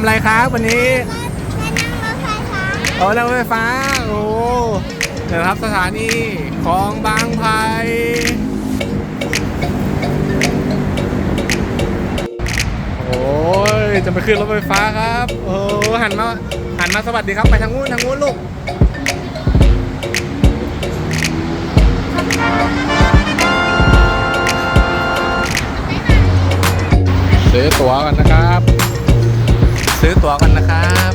ำอะไรครับวันนี้แม่นั่งรถไฟฟ้าโอ้นั่งรถไฟฟ้าโอ้เดี๋ยวนะครับสถานีคลองบางไผ่โอ้ยจะไปขึ้นรถไฟฟ้าครับโอ้หันมาหันมาสวัสดีครับไปทางนู้นทางนู้นลูกซื้อตั๋วกันนะครับ ซื้อตั๋วกันนะครับ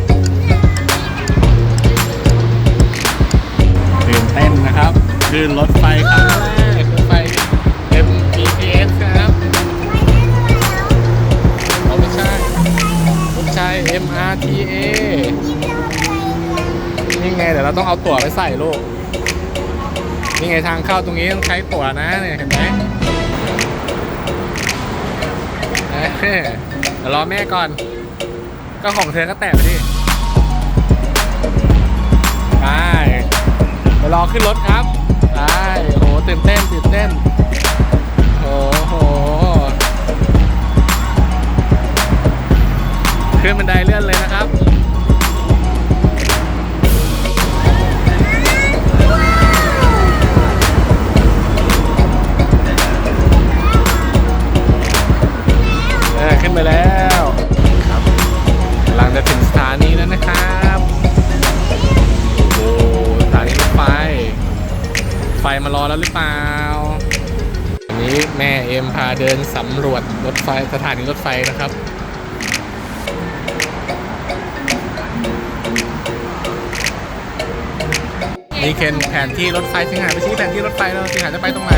ตื่นเต้นนะครับขึ้นรถไฟครั้งแรกรถไฟ MBTS ครับเอาไม่ใช่ไม่ใช่ MRTA นี่ไงเดี๋ยวเราต้องเอาตั๋วไปใส่ลูกนี่ไงทางเข้าตรงนี้ต้องใช้ตั๋วนะเนี่ยเห็นไหมเอ้ยเดี๋ยวรอแม่ก่อน ก็ของเธอก็แตะไปดิไปเดี๋ยวรอขึ้นรถครับไปโอ้โหตื่นเต้นตื่นเต้นโอ้โหขึ้นบันไดเลื่อน แล้วหรือเปล่าอันนี้แม่เอ็มพาเดินสำรวจรถไฟสถานีรถไฟนะครับนี่เคนแผนที่รถไฟสิงหาไปชี้แผนที่รถไฟเราสิงหาจะไปตรงไหน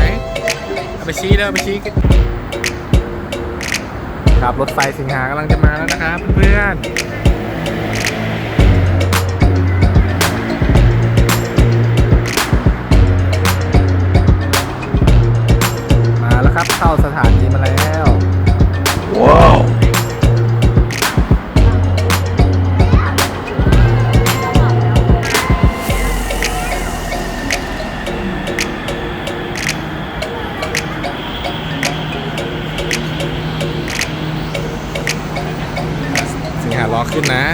เอาไปชี้เด้อไปชี้ครับรถไฟสิงหากำลังจะมาแล้วนะครับเพื่อน สิงหารอขึ้นนะ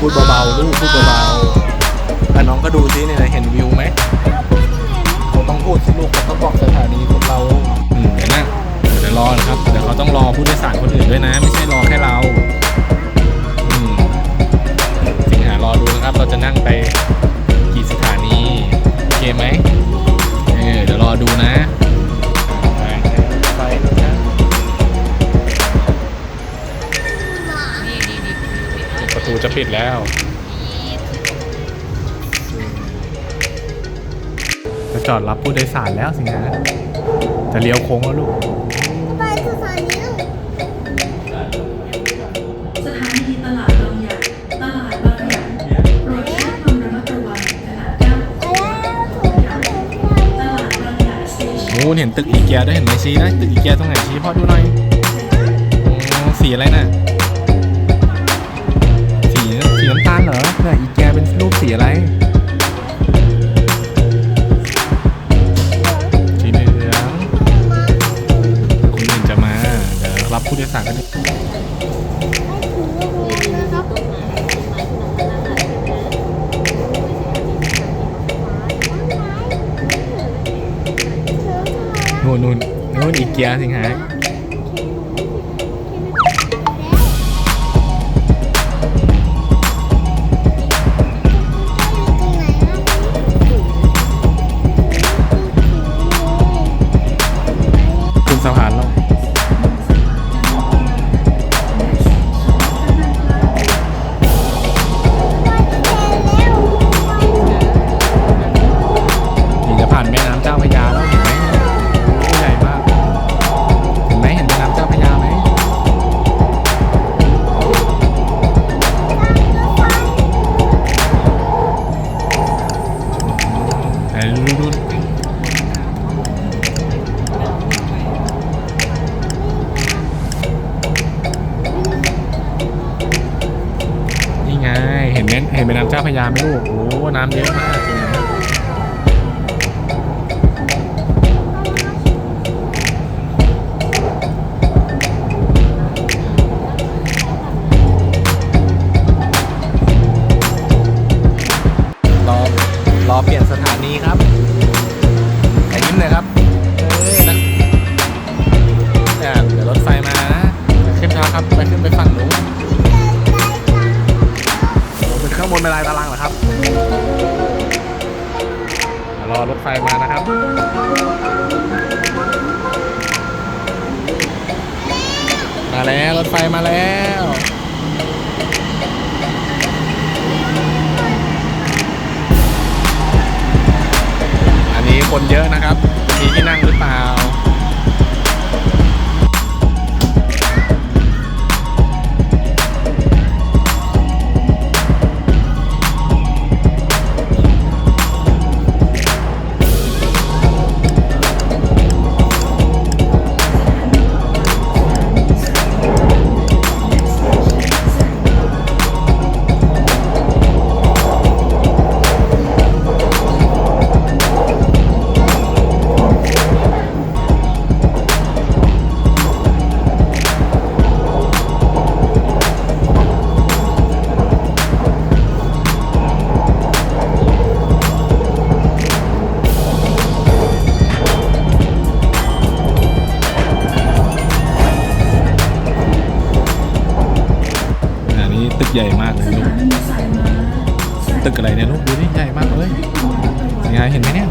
พูดเบาๆลูกพูดเบาๆแต่น้องก็ดูซิเนี่ยเห็นวิวไหมเขาต้องพูดสิลูกเขาต้องบอกสถานีของเราอืมเดี๋ยวนะเดี๋ยวรอนะครับ เดี๋ยวเขาต้องรอผู้โดยสารคนอื่นด้วยนะ ไม่ใช่รอแค่เรา ตูจะปิดแล้ว จะจอดรับผู้โดยสารแล้วสินะ จะเลี้ยวโค้งแล้วลูก ไปสถานีลูกสถานีตลาดบางใหญ่ตลาดบางใหญ่โปรดใช้ความระมัดระวังขณะก้าวไปแล้วถูกแล้วตลาดบางใหญ่สเตชัน นู้นเห็นตึกอีเกียด้วยเห็นไหมชี้นะตึกอีเกียตรงไหนชี้พ่อดูหน่อยโอ้สีอะไรน่ะ นี่ยอีเกียเป็นรูปสีอะไรสีเหลืองคนอื่นจะมา เดี๋ยวรับผู้โดยสารกันดินู่นนู่นนู่นอีเกียสิงหา เห็นแม่เห็นแมน้ำเจ้าพรยาไหมลูกโอ้น้ำเยอะมาก ลายตารางเหรอครับรอรถไฟมานะครับ มาแล้วรถไฟมาแล้วอันนี้คนเยอะนะครับ มีที่นั่งหรือ ตึกอะไรเนี่ยลูกดูนี่ใหญ่มากเลยยังไงเห็นไหมเนี่ย